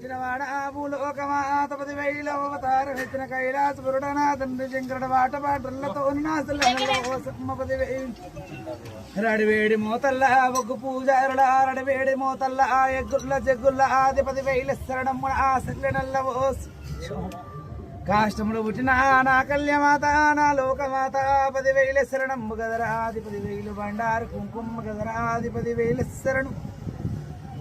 పుట్టిన వాడాభూలోకమాతపతి వైల అవతారమెత్తిన కైలాసపురుడనా తండ్రి శంకరుడు వాట పాటలతో నాసలపతి రడివేడి మోతల్ల ఒగ్గు పూజారుల రడివేడి మోతల్ల ఎగ్గుల్ల జగ్గుల్ల ఆధిపతి వైల శరణమ్ముల ఆ సల్లెనల్ల ఓస్ కాష్టములు పుట్టిన నా కళ్యమాత నా లోకమాత పది వేల శరణమ్ము గదరాధిపతి వేలు బండారు కుంకుమ్మ గదరాధిపతి వేల శరణం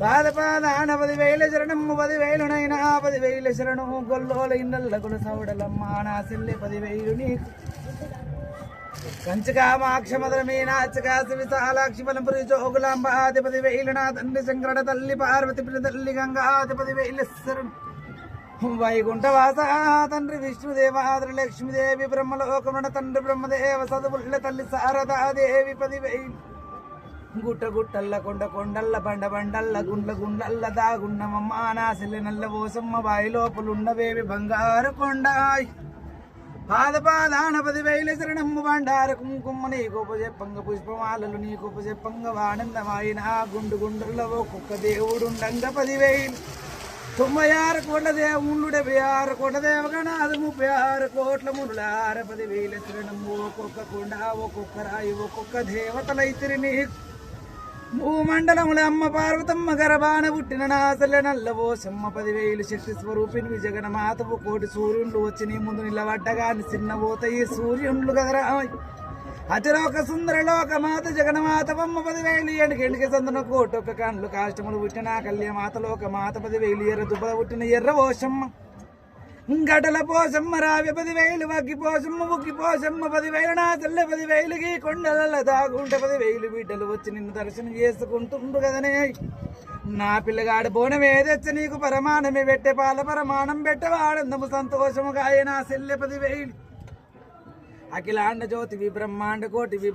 పాదపాదాన పదివేల శరణమ్ము పదివేలునైనా పదివేల శరణము గొల్లోల ఇన్నల్ల గుల సౌడలమ్మ నా సెల్లె పదివేలు నీకు. కంచకామాక్ష మధుర మీనాచకాశ విశాలాక్షి బలంపురి జోగులాంబ ఆదిపతి వేలు నా తండ్రి శంకరడ తల్లి పార్వతి పిల్ల తల్లి గంగాధిపతి వేలు శరణు. వైకుంఠ తండ్రి విష్ణుదేవాద్రి లక్ష్మీదేవి బ్రహ్మలోకమున తండ్రి బ్రహ్మదేవ సదువుల్ల తల్లి శారదాదేవి పదివేలు. గుట్ట గుట్టల్ల కొండ కొండల్ల బండ బండల్ల గుండ్ల గుండల్ల దాగున్నమమ్మ నా సెల్లె నల్ల ఓసమ్మ బాయి లోపలున్నవేవి బంగారు కొండాయ్. పాద పాదాన పదివేల శరణమ్మ బండార కుంకుమ నీ గొప్ప చెప్పంగ పుష్పమాలలు నీ గొప్ప చెప్పంగ ఆనందమైన గుండు గుండ్రుల ఓ కుక్క దేవుడుండంగ పదివేలు. తొంభై ఆరు కోట్ల దేవుళ్ళు డెబ్బై ఆరు కోట్ల అది ముప్పై ఆరు కోట్ల మునులార పదివేల శరణమ్ము ఒక్కొక్క కొండ ఒక్కొక్క రాయి ఒక్కొక్క దేవతలైతిరి నీకు భూమండలముల అమ్మ పార్వతమ్మ గర్భాన పుట్టిన నాసల నల్లవోసమ్మ పదివేలు శక్తి స్వరూపిణి జగన మాతవు కోటి సూర్యుండ్లు వచ్చి నీ ముందు నిలబడ్డగాని చిన్న సూర్యుండ్లు సూర్యుళ్ళు అతిలోక సుందర లోక మాత జగన్మాతవమ్మ పదివేలు ఎండికి ఎండికి సందన కోటొక్క కండ్లు కాష్టములు పుట్టిన కళ్య మాత లోక మాత పదివేలు ఎర్ర దుబ్బ పుట్టిన ఎర్ర ఓషమ్మ గడల పోసమ్మ రావి పదివేలు వగ్గి పోసమ్మ ఉగ్గి పోసమ్మ పదివేలు నా తెల్ల పదివేలుకి కొండల దాగుంట పదివేలు బిడ్డలు వచ్చి నిన్ను దర్శనం చేసుకుంటుండ్రు కదనే. నా పిల్లగాడు బోనమే తెచ్చ నీకు పరమాణమే పెట్టే పాల పరమాణం పెట్టవాడందము సంతోషముగా నా సెల్లె పదివేలు. అఖిలాండ జ్యోతివి బ్రహ్మాండ కోటివి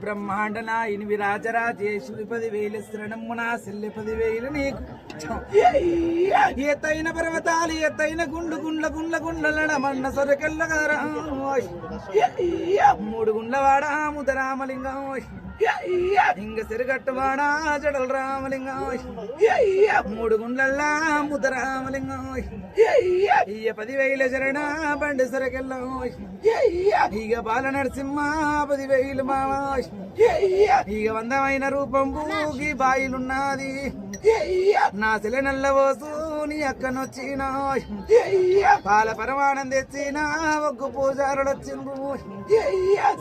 నా ఇనివి రాజరాజేశ్వరి పదివేలు శరణమ్ము నా సెల్లె పదివేలు నీకు. ఎత్తైన పర్వతాలు ఎత్తైన గుండు గుండ్ల గుండ్ల గుండ్ల మన్న సొరకెళ్ళ కదరా మూడు గుండ్ల వాడ ముదరామలింగం ఇంగ సిరిగట్టువాడా జడల రామలింగం. మూడు గుండ్లల్లా ముదరామలింగం ఇయ్య పదివేల శరణ బండి సొరకెళ్ళం ఇక బాల నరసింహ పదివేలు మావా ఇక వందమైన రూపం భూగి బాయిలున్నది. నా సెల నల్లవోసు నీ అక్కనొచ్చిన పాల పరమాణం తెచ్చిన. ఒగ్గు పూజారుడు వచ్చిండు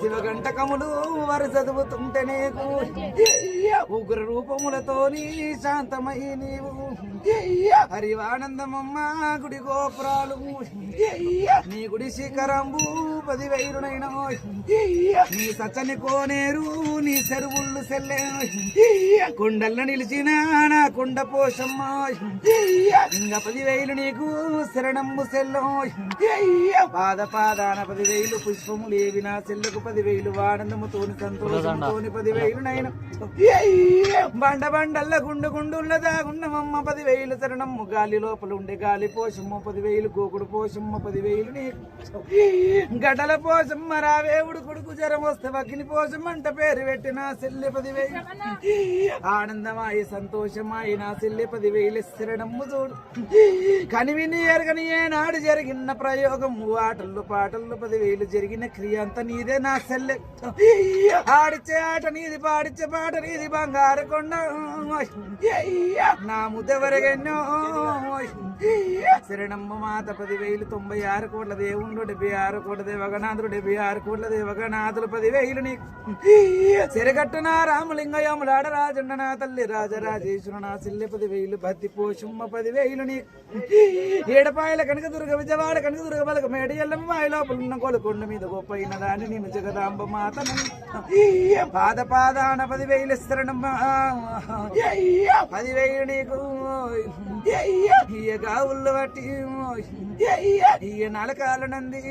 శివగంటకములు వారు చదువుతుంటే నీకు. ఉగ్ర రూపములతోని శాంతమై నీవు. హరివానందమమ్మ గుడి గోపురాలు. నీ గుడి శిఖరంబు పదివేలునైనా. నీ సచ్చని కోనేరు నీ చెరువుళ్ళు సెల్లే కొండల్ల నిలిచిన నా కొండ పోషమ్మ. ఇంకా పదివేలు నీకు శరణమ్ము సెల్లో. పాద పాదాన పదివేలు పుష్పములు ఏవి నా సెల్లకు పదివేలు ఆనందముతోని సంతోషముతోని పదివేలు నైనా బండ బండల్ల గుండు గుండుల్ల దాగున్నమమ్మ పదివేలు శరణమ్ము గాలి లోపల ఉండే గాలి పోషమ్మ పదివేలు గోకుడు పోషమ్మ పదివేలు నీకు. గడల పోషమ్మ రావేవుడు కొడుకు జ్వరం వస్తే అగ్ని పోషమ్మంట పేరు పెట్టిన సెల్లె పదివేలు ఆనందమాయి సంతోషమాయి నా సెల్లె పదివేలు శరణమ్ము చూడు. కనివిని ఎరగని ఏనాడు జరిగిన ప్రయోగం ఆటల్లో పాటల్లో పదివేలు జరిగిన క్రియ అంత నీదే నా సెల్లె. ఆడిచ్చే ఆట నీది పాడిచ్చే పాట నీది బంగారు కొండ. నా ముద్దవరగెన్నో శరణమ్మ మాత పదివేలు తొంభై ఆరు కోట్ల దేవుళ్ళు డెబ్బై ఆరు కోట్ల దేవగనాథుడు డెబ్బై ఆరు కోట్ల దేవ దేవగనాథులు పదివేలు నీకు సిరగట్టున రామలింగయ్యములాడ రాజన్న నా తల్లి రాజరాజేశ్వర నా సిల్లె పదివేలు భక్తి పోషుమ్మ పదివేలు నీకు ఏడపాయల కనుక దుర్గ విజయవాడ కనుక దుర్గ బలక మేడ ఎల్లమ్మ మాయ లోపల ఉన్న మీద గొప్పైన దాన్ని నేను జగదాంబ మాత పాద పాదాన పదివేలు శరణమ్మ పదివేలు నీకు. ఇయ గావుళ్ళు బట్టి ఇయ నలకాల నంది.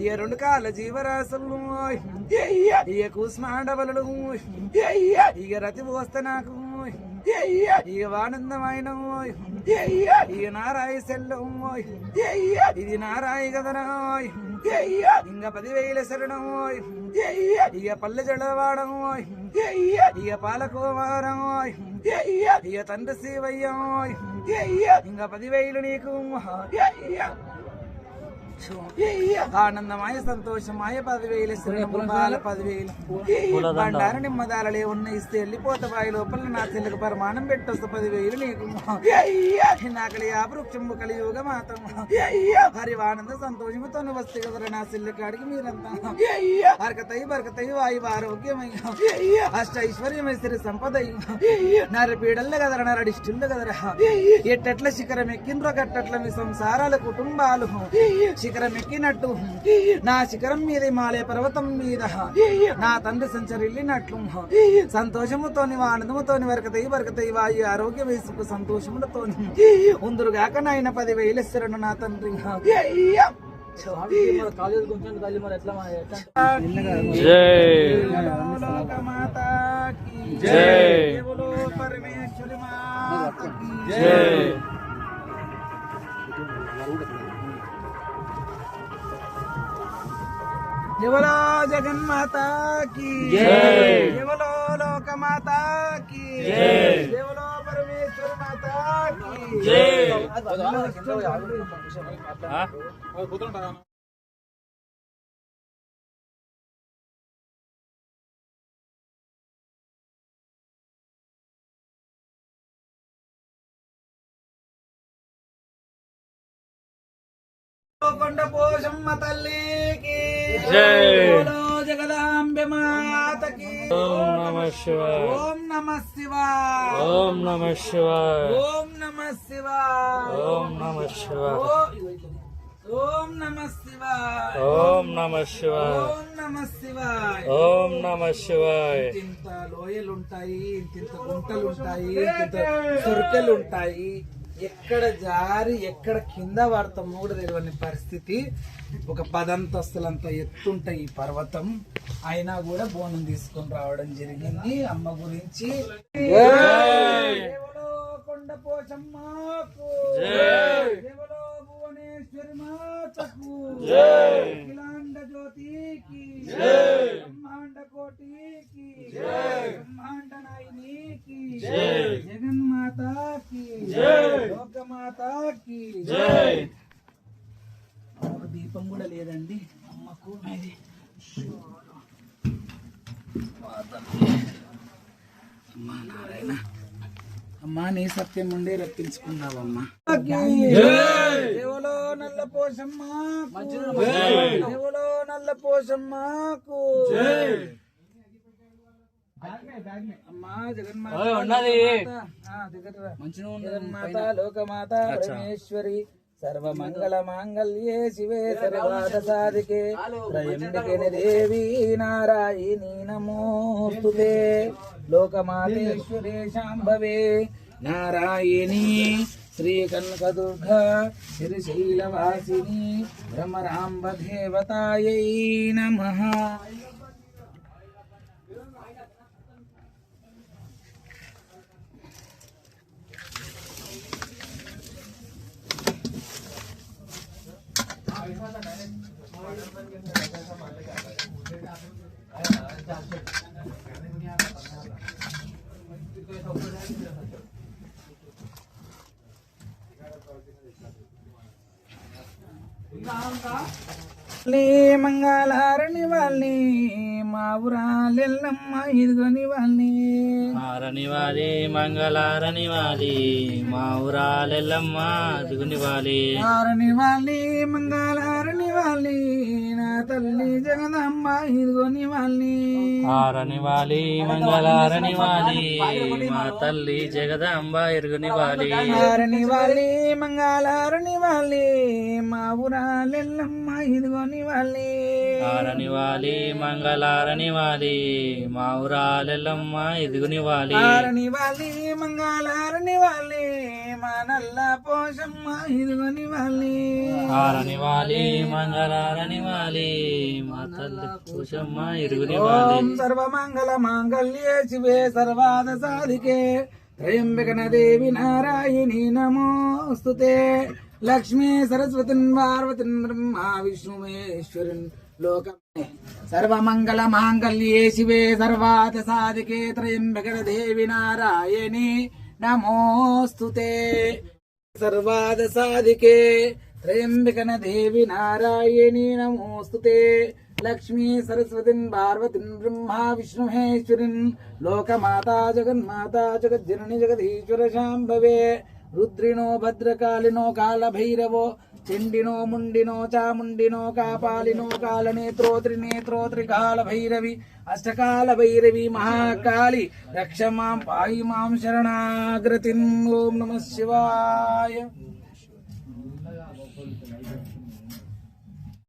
ఇయ రెండు కాళ్ళ జీవరాశులు. ఇయ కూస్మాండవలు ఇక రతి పోస్తే నాకు ఇక ఆనందమైన ఇక నారాయి సెల్లం ఇది నారాయి కదనా ఇంక పదివేల శరణం. ఇక పల్లె జడవాడం ఇక పాలకోవారం ఇక తండ్రి శివయ్యం. ఇంక పదివేలు నీకు. ఆనందమాయ సంతోషమాయ పదివేలు శ్రీబాల పదివేలు బండారు నిమ్మదాలలే ఉన్న ఇస్తే వెళ్ళిపోత బాయి లోపల నా చెల్లికి పరిమాణం పెట్టొస్తా పదివేలు నీకు నాకలి వృక్షము కలియుగ మాతం హరివానంద సంతోషముతో వస్తే కదరా నా కాడికి మీరంతా బరకతయ్యి బరకతయ్యి వాయు ఆరోగ్యమయ్య అష్ట ఐశ్వర్యమై సిరి సంపద నర పీడల్లే కదరా నరడిష్టిల్లు కదరా ఎట్టెట్ల శిఖరం ఎక్కిండ్రో కట్టట్ల మీ సంసారాల కుటుంబాలు శిఖరం ఎక్కినట్టు. నా శిఖరం మీద మాలే పర్వతం మీద నా తండ్రి సంచరిల్లినట్లు. సంతోషముతోని ఆనందముతోని వరకతయి వరకతయి వాయు ఆరోగ్య వయసుకు సంతోషములతోని ఉందురుగాక నాయన పదివేలు ఇస్తారను నా తండ్రి. కాలేజ్ ఎవలో జగన్మాత లోకమాత కొండ పోషమ్మ తల్లి. జగదాంబె మాతకి. ఓం నమ శివాయ. ఓం నమ శివాయ. ఓం నమ శివాయ. ఓం నమ శివాయ. ఓం నమ శివాయ. ఓం నమ శివాయ. ఓం నమ శివాయ. ఓం నమ శివాయ. ఓం నమ శివాయ. ఇంత లోయలు ఉంటాయి ఇంత గుంటలు ఉంటాయి ఇంత సొరకలు ఉంటాయి ఎక్కడ జారి ఎక్కడ కింద పడతామో కూడా తెలియని పరిస్థితి. ఒక పదంతస్తులంత ఎత్తుంటాయి ఈ పర్వతం. అయినా కూడా బోనం తీసుకొని రావడం జరిగింది. అమ్మ గురించి కొండ పోచమ్మకు దేవులో భువనేశ్వరి మాతకు. అమ్మా నారాయణ. అమ్మా నీ సత్యం ఉండి రప్పించుకున్నావమ్మా దేవులో నల్ల పోషమ్మ దేవులో నల్ల పోషమ్మకు. అమ్మా జగన్మాత ఉన్నది. ఆ, దగ్గరరా. జగన్మాత లోకమాత పరమేశ్వరి. సర్వమంగళ మాంగళ్యే శివే సర్వాద సాధికే. త్రయంబకే దేవి నారాయణి నమోస్తుతే. లోకమాతేశ్వరే శాంభవే. నారాయణి శ్రీ కనకదుర్గా శ్రీశైలవాసిని భ్రమరాంబ దేవతాయై నమః. లే మంగళహారని వాళ్ళని మా ఊరాలెల్లమ్మ ఇదిగోని వాళ్ళని హారని వాలి మంగళారని వాలి మా ఊరాలెల్లమ్మ దిగుని వాలి హారని వాళ్ళని మంగళహారని వాళ్ళి నా తల్లి జగదమ్మ ఇదిగోని వాళ్ళి ఆరని వాలి మంగళారని వాలి మా తల్లి జగదాంబ ఇరుగుని వాలి ఆరని వాలి మంగళారని వాలి మా ఊరాలెల్లమ్మ ఇదిగోని వాలి ఆరని వాలి మంగళారని వాలి మా ఊరాలెల్లమ్మ ఇదిగుని వాలి ఆరని వాలి మంగళారని వాలి మా నల్ల పోషమ్మ ఇదిగోని వాళ్ళని హారని వాలి మంగళారని వాలి మా తల్లి కూసమ్మ ఎరుగుని వాలి ఓం సర్వమంగళ మాంగళ్యే శివే సర్వాద సాధికే త్రయంబకన దేవి నారాయణి నమోస్తుతే. లక్ష్మీ సరస్వతి పార్వతి బ్రహ్మ విష్ణుమేశ్వరిన్ లోకమే. సర్వమంగళ మాంగళ్యే శివే సర్వాద సాధికే త్రయంబకన దేవి నారాయణి नमोस्तुते सर्वाद साधिके त्रयंबिकन देवी नारायणी नमोस्तुते लक्ष्मी सरस्वती पार्वती ब्रह्मा विष्णुहेश्वरीं लोकमाता, जगन्माता, जगज्जननी, जगदीश्वर शांभवे रुद्रिणो, भद्रकालिनो, कालभैरवो చండినో ముండినో చాముండినో కాపాలినో కాలనేత్రో త్రినేత్రో త్రికాల భైరవి అష్టకాల భైరవి మహాకాళి. రక్ష మాం పాయి మాం శరణాగ్రతిన్ ఓం నమ శివాయ.